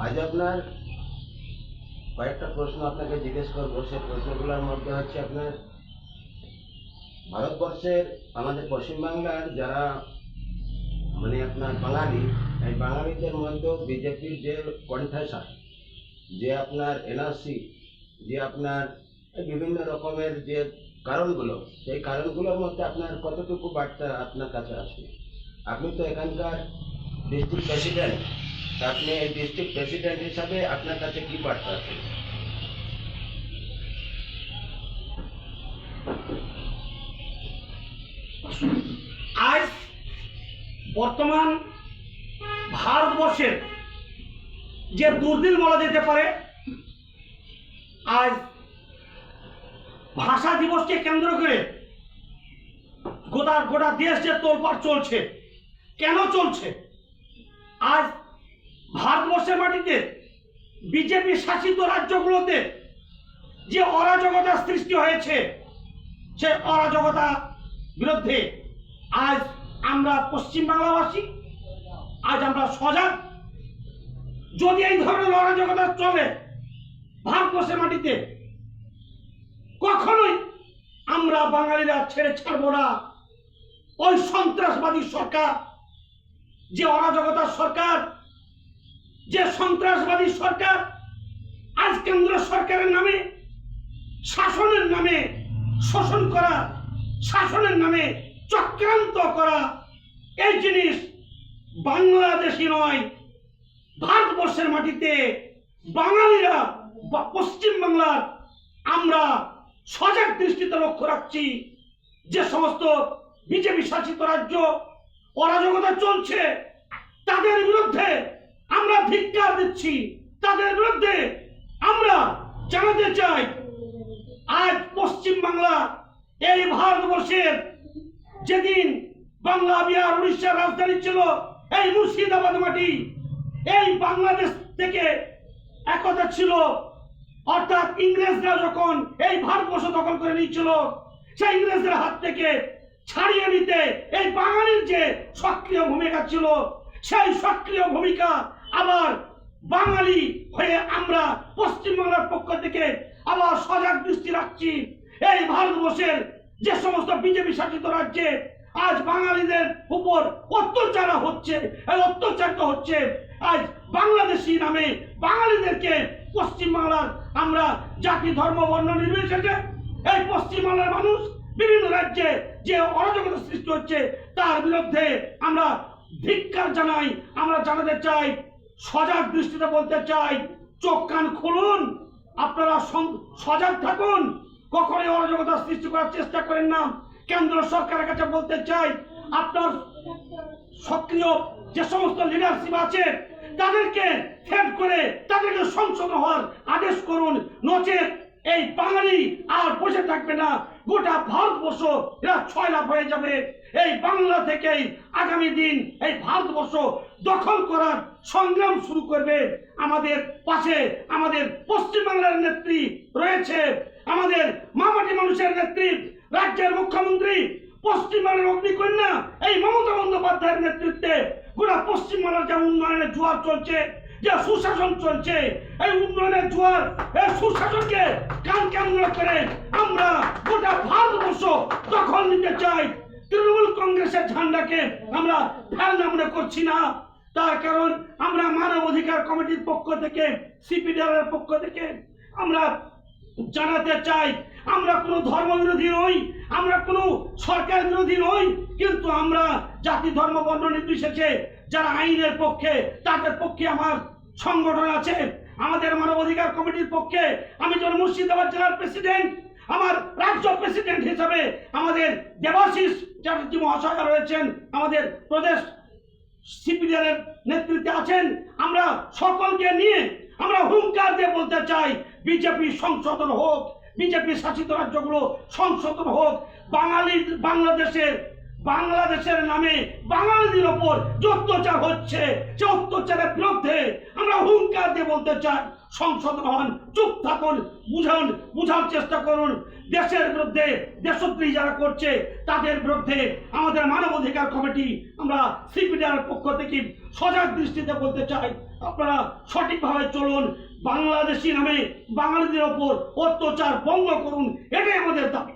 আপনার কয়েকটা প্রশ্ন আপনাকে জিজ্ঞেস করব। সেই প্রশ্নগুলোর মধ্যে হচ্ছে আপনার ভারতবর্ষের, আমাদের পশ্চিমবাংলার যারা মানে আপনার বাঙালি, এই বাঙালিদের মধ্যেও বিজেপির যে কণ্ঠাসা যে আপনার এনআরসি যে আপনার বিভিন্ন রকমের যে কারণগুলো, সেই কারণগুলোর মধ্যে আপনার কতটুকু বার্তা আপনার কাছে আছে? আপনি তো এখানকার ডিস্ট্রিক্ট প্রেসিডেন্ট আপনি এই ডিস্ট্রিক্ট প্রেসিডেন্ট হিসাবে আপনার কাছে কি বার্তা আছে? আজ বর্তমান ভারতবর্ষের যে দুর্দিন বলা যেতে পারে, আজ ভাষা দিবসকে কেন্দ্র করে গোটা গোটা দেশ যে তোলপাড় চলছে, কেন চলছে? আজ ভারতবর্ষের মাটিতে বিজেপি শাসিত রাজ্যগুলোতে যে অরাজকতা সৃষ্টি হয়েছে, সে অরাজকতা বিরুদ্ধে আজ আমরা পশ্চিম বাংলাবাসী আজ আমরা সজাগ। যদি এই ধরনের অরাজকতা চলে ভারতবর্ষের মাটিতে, কখনোই আমরা বাঙালিরা ছেড়ে ছাড়বো না। ওই সন্ত্রাসবাদী সরকার, যে অরাজকতার সরকার যে সন্ত্রাসবাদী সরকার আজ কেন্দ্র সরকারের নামে, শাসনের নামে শোষণ করা, শাসনের নামে চক্রান্ত করা, এই জিনিস বাংলাদেশি নয়, ভারতবর্ষের মাটিতে বাঙালিরা বা পশ্চিমবাংলার আমরা সজাগ দৃষ্টিতে লক্ষ্য রাখছি যে সমস্ত বিজেপি শাসিত রাজ্য অরাজকতা চলছে, তাদের বিরুদ্ধে আমরা ধিক্কার দিচ্ছি। তাদের বিরুদ্ধে আমরা জানাতে চাই, আজ পশ্চিম বাংলা এই ভারতবর্ষের যেদিন বাংলা বিহার, উড়িষ্যার রাজধানী ছিল, এই মুর্শিদাবাদ মাটি, এই বাংলাদেশ থেকে একতা ছিল। অর্থাৎ ইংরেজরা যখন এই ভারতবর্ষ দখল করে নিয়েছিল, সেই ইংরেজদের হাত থেকে ছাড়িয়ে নিতে এই বাঙালির যে সক্রিয় ভূমিকা ছিল, সেই সক্রিয় ভূমিকা আবার বাঙালি হয়ে আমরা পশ্চিমবাংলার পক্ষ থেকে আবার সজাগ দৃষ্টি রাখছি। এই ভারতবর্ষের যে সমস্ত বিজেপি শাসিত রাজ্যে আজ বাঙালিদের উপর অত্যাচার হচ্ছে অত্যাচারিত হচ্ছে। আজ বাংলাদেশি নামে বাঙালিদেরকে পশ্চিমবাংলার আমরা জাতি, ধর্ম, বর্ণ নির্বিশেষে এই পশ্চিমবাংলার মানুষ বিভিন্ন রাজ্যে যে অরাজকতা সৃষ্টি হচ্ছে, তার বিরুদ্ধে আমরা ধিক্কার জানাই, আমরা জানাতে চাই। সজাগ দৃষ্টিতে বলতে চাই, চোখ কান খুলুন, আপনারা সজাগ থাকুন। কখনোই অরাজকতা সৃষ্টি করার চেষ্টা করেন না। কেন্দ্র সরকারের কাছে বলতে চাই, আপনার সক্রিয় যে সমস্ত লিডারশিপ আছে, তাদেরকে থ্রেট করে, তাদেরকে সংশোধন হওয়ার আদেশ করুন। নচেত এই বাঙালি আর বসে থাকবে না। গোটা ভারতবর্ষ এরা ছয় লাভ হয়ে যাবে। এই বাংলা থেকেই আগামী দিন এই ভারতবর্ষ দখল করার সংগ্রাম শুরু করবে। আমাদের পাশে আমাদের পশ্চিমবাংলার নেত্রী রয়েছে। আমাদের মামাটি মানুষের নেত্রী, রাজ্যের মুখ্যমন্ত্রী, পশ্চিমবাংলার অগ্নিকন্যা, এই মমতা বন্দ্যোপাধ্যায়ের নেতৃত্বে গোটা পশ্চিমবাংলার যে উন্নয়নের জোয়ার চলছে, যে সুশাসন চলছে, এই উন্নয়নের জোয়ার, এই সুশাসনকে কান কেন্দ্র করে আমরা গোটা ভারতবর্ষ দখল নিতে চাই। তৃণমূল কংগ্রেসের ঝান্ডাকে আমরা ফেলনা মনে করছি না। তার কারণ আমরা মানব অধিকার কমিটির পক্ষ থেকে সিপিডিআর পক্ষ থেকে আমরা জানাতে চাই, আমরা কোনো ধর্ম বিরোধী নই, আমরা কোনো সরকার বিরোধী নই, কিন্তু আমরা জাতি, ধর্ম, বর্ণ নির্বিশেষে যারা আইনের পক্ষে, তাদের পক্ষে আমার সংগঠন আছে। আমাদের মানবাধিকার কমিটির পক্ষে আমি যখন মুর্শিদাবাদ জেলার প্রেসিডেন্ট, আমার রাজ্য প্রেসিডেন্ট হিসাবে আমাদের দেবাশিস চ্যাটার্জি মহাশয় রয়েছেন, আমাদের প্রদেশ সিপিডিআরের নেতৃত্বে আছেন। আমরা সকলকে নিয়ে আমরা হুঙ্কার দিয়ে বলতে চাই, বিজেপি সংশোধন হোক, বিজেপি শাসিত রাজ্যগুলো সংশোধন হোক, বাঙালি বাংলাদেশের বাংলাদেশের নামে বাঙালিদের ওপর যে অত্যাচার হচ্ছে সে অত্যাচারের বিরুদ্ধে আমরা হুঙ্কার দিয়ে বলতে চাই। সংশোধন হন চুপ থাকুন, বুঝান, বুঝার চেষ্টা করুন। দেশের বিরুদ্ধে দেশত্রী যারা করছে, তাদের বিরুদ্ধে আমাদের মানবাধিকার কমিটি, আমরা সিপিডিআর পক্ষ থেকে সজাগ দৃষ্টিতে বলতে চাই, আপনারা সঠিকভাবে চলুন, বাংলাদেশি নামে বাঙালিদের ওপর অত্যাচার বন্ধ করুন, এটাই আমাদের দাবি।